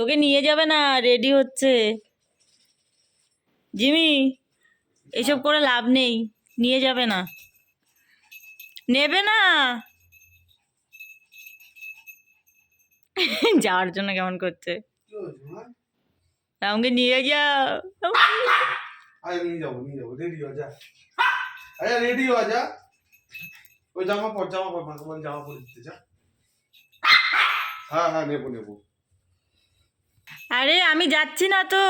তোকে নিয়ে যাবে না রেডি হচ্ছে। জিমি, এসব করে লাভ নেই, নিয়ে যাবে না। নেবে না। যাওয়ার জন্য কেমন করছে? আমাকে নিয়ে যাও রেডি জামা পর জামা পর জামা হ্যাঁ হ্যাঁ নেব নেব। আরে আমি যাচ্ছি না তো।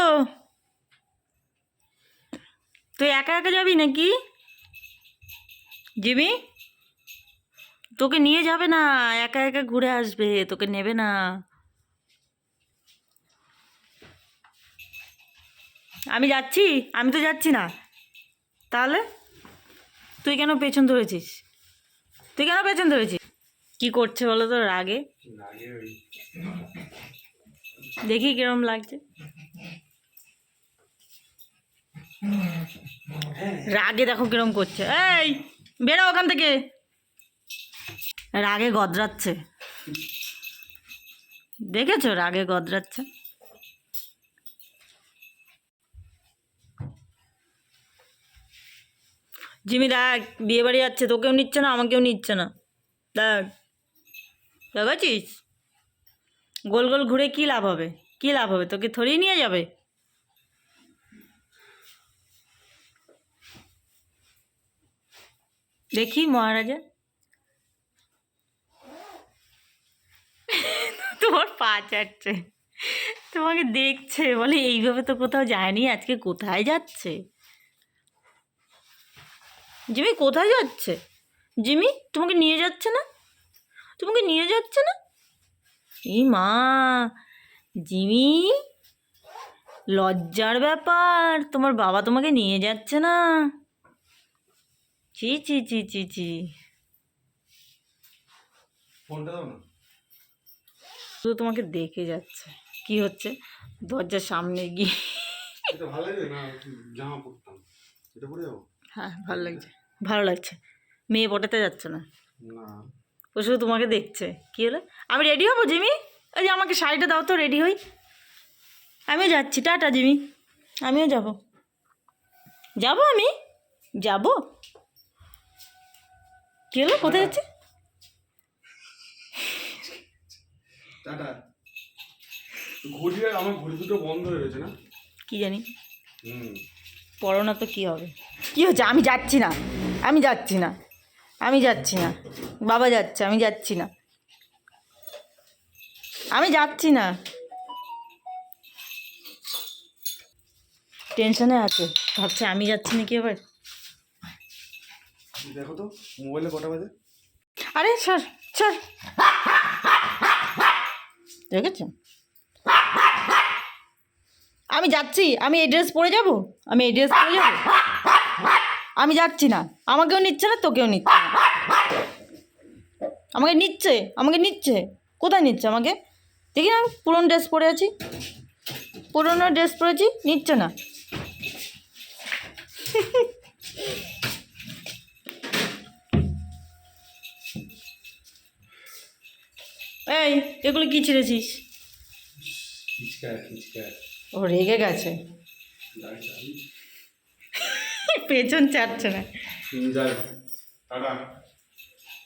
তুই একা একা যাবি নাকি? জিমি, তোকে নিয়ে যাবে না, একা একা ঘুরে আসবে, তোকে নেবে না। আমি যাচ্ছি, আমি তো যাচ্ছি না। তাহলে, তুই কেন পেছন ধরেছিস? তুই কেন পেছন ধরেছিস? কি করছে বলো তো, রাগে? দেখি কিরম লাগছে। রাগে দেখো কিরম করছে। এই, বেরো ওখান থেকে। রাগে গদরাচ্ছে। দেখেছ? রাগে গদরাচ্ছে। জিমি, দেখ বিয়ে বাড়ি যাচ্ছে, তোকেও নিচ্ছে না, আমাকেও নিচ্ছে না। দেখ দেখেছিস গোল গোল ঘুরে কি লাভ হবে? কি লাভ হবে? তোকে থরিয়ে নিয়ে যাবে? দেখি মহারাজা। তোমার পা চাটছে। তোমাকে দেখছে বলে এইভাবে তো কোথাও যায়নি, আজকে কোথায় যাচ্ছে? জিমি, কোথায় যাচ্ছে? জিমি, তোমাকে নিয়ে যাচ্ছে না? তোমাকে নিয়ে যাচ্ছে না? এই মা জিমি লজ্জার ব্যাপার তোমার বাবা তোমাকে নিয়ে যাচ্ছে না। চি চি চি চি চি শুধু তোমাকে দেখে যাচ্ছে। কি হচ্ছে? দরজার সামনে গিয়ে। হ্যাঁ ভালো লাগছে। ভালো লাগছে। মেয়ে পটাতে যাচ্ছে না? না। ও শুধু তোমাকে দেখছে। কী হলো? আমি রেডি হব জিমি? ওই যে আমাকে শাড়িটা দাও তো রেডি হই। আমিও যাচ্ছি টাটা জিমি। আমিও যাব। যাব আমি? যাব? কী হলো? কোথায় যাচ্ছে? টাটা। ঘড়ি আমার ঘড়ি দুটো বন্ধ হয়ে গেছে না? কি জানি। পড়ো না তো কী হবে। কী হচ্ছে? আমি যাচ্ছি না। আমি যাচ্ছি না। আমি যাচ্ছি না। বাবা যাচ্ছে আমি যাচ্ছি না। আমি যাচ্ছি না। টেনশনে আছে। ভাবছে আমি যাচ্ছি নাকি এবার দেখো তো মোবাইলে কটা বাজে? আরে সর সর। দেখেছ? আমি যাচ্ছি আমি এই ড্রেস পরে যাব? আমি এই ড্রেস পরে যাব? আমি যাচ্ছি না। আমাকেও নিচ্ছে না তোকেও নিচ্ছে না। আমাকে নিচ্ছে আমাকে নিচ্ছে। কোথায় নিচ্ছে আমাকে? দেখি না পুরনো ড্রেস পরে আছি। পুরনো ড্রেস পরেছি নিচ্ছে না। এই এগুলো কি ছিঁড়েছিস? ও রেগে গেছে। পেছন চাটছে না।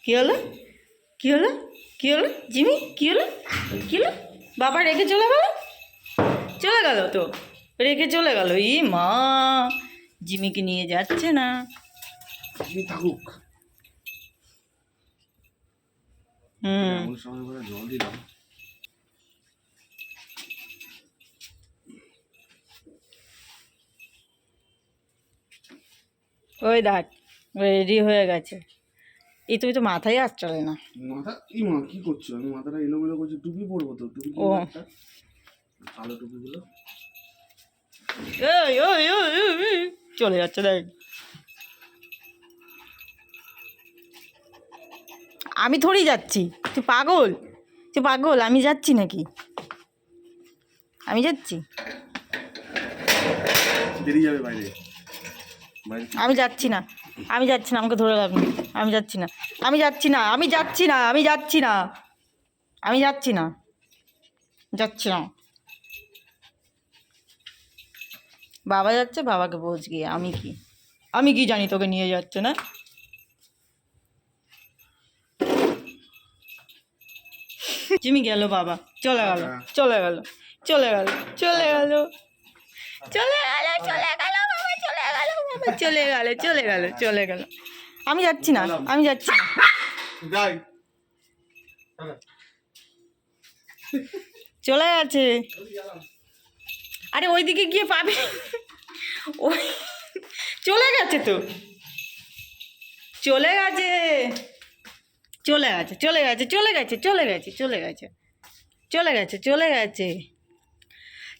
কি হলো? কি হলো? কি হলো? জিমি কি হলো? কি হলো? বাবা রেখে চলে গেল? চলে গেল তো? রেখে চলে গেল? ই মা জিমিকে নিয়ে যাচ্ছে না। থাকুক। হুম। জল দিলাম। ওই দেখ রেডি হয়ে গেছে। এই তুমি তো মাথায় আর চলে না। মাথা? কি মা কি করছ? আমি মাথাটা এলোমেলো করছি টুপি পরবো তো টুপি ও। কালো টুপিগুলো। ওই ওই ওই, চলে যাচ্ছে দেখ। আমি থোড়ি যাচ্ছি তুই পাগল? তুই পাগল আমি যাচ্ছি নাকি? আমি যাচ্ছি? বেরিয়ে যাবে বাইরে। আমি যাচ্ছি না। আমি যাচ্ছি না আমাকে ধরে রাখুন আমি যাচ্ছি না। আমি যাচ্ছি না আমি যাচ্ছি না আমি যাচ্ছি না। আমি যাচ্ছি না। যাচ্ছি না। বাবা যাচ্ছে বাবাকে বোঝ গিয়ে। আমি কি? আমি কি জানি তোকে নিয়ে যাচ্ছে না? জিমি গেল বাবা। চলে গেল চলে গেল চলে গেল চলে গেল চলে গেল চলে গেল চলে গেল। চলে গেল চলে গেল চলে গেল। আমি যাচ্ছি না আমি যাচ্ছি না। যাই। চলে গেছে। আরে ওইদিকে গিয়ে পাবে। ওই চলে গেছে তো। চলে গেছে। চলে গেছে চলে গেছে চলে গেছে চলে গেছে চলে গেছে। চলে গেছে চলে গেছে।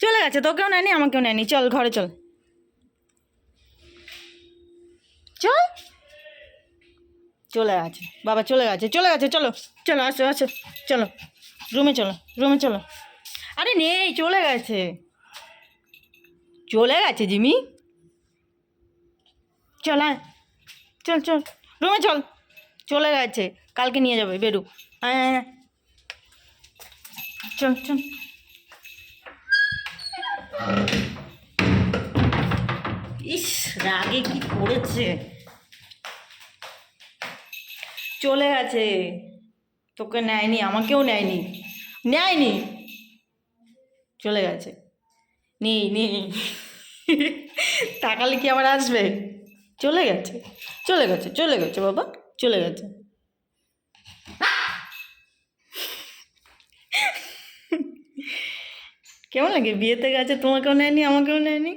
চলে গেছে তোকেও নেয়নি আমাকেও নেয়নি। চল ঘরে চল। চল। চলে গেছে। বাবা চলে গেছে চলে গেছে, চলো। চলো, আসো আসো। চলো। রুমে চলো রুমে চলো। আরে নেই, চলে গেছে। চলে গেছে জিমি। চল চল চল। রুমে চল। চলে গেছে। কালকে নিয়ে যাবে, বেরু। হ্যাঁ। চল চল। ইস, রাগে কি করেছে? চলে গেছে। তোকে নেয়নি, আমাকেও নেয়নি। নেয়নি। চলে গেছে। নেই নেই। তাকালে কি আবার আসবে? চলে গেছে চলে গেছে চলে গেছে বাবা, চলে গেছে। কেমন লাগে? বিয়েতে গেছে, তোমাকেও নেয়নি, আমাকেও নেয়নি?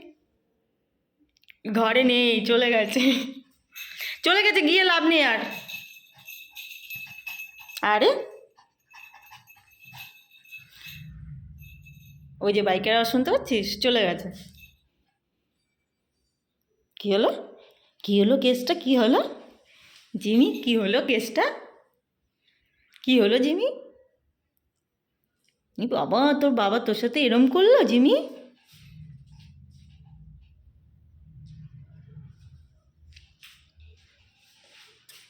ঘরে নেই, চলে গেছে। চলে গেছে, গিয়ে লাভ নেই আর। আরে ওই যে বাইকের আওয়াজ শুনতে পাচ্ছিস? চলে গেছে। কি হলো? কি হলো কেসটা? কি হলো? জিমি, কি হলো কেসটা? কি হলো জিমি? বাবা, তোর বাবা তোর সাথে এরম করল জিমি?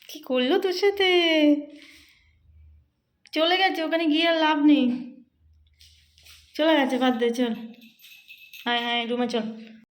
কি করল তোর সাথে? চলে গেছে, ওখানে গিয়ে আর লাভ নেই। চলে গেছে, বাদ দে, চল। হ্যাঁ হ্যাঁ রুমে চল।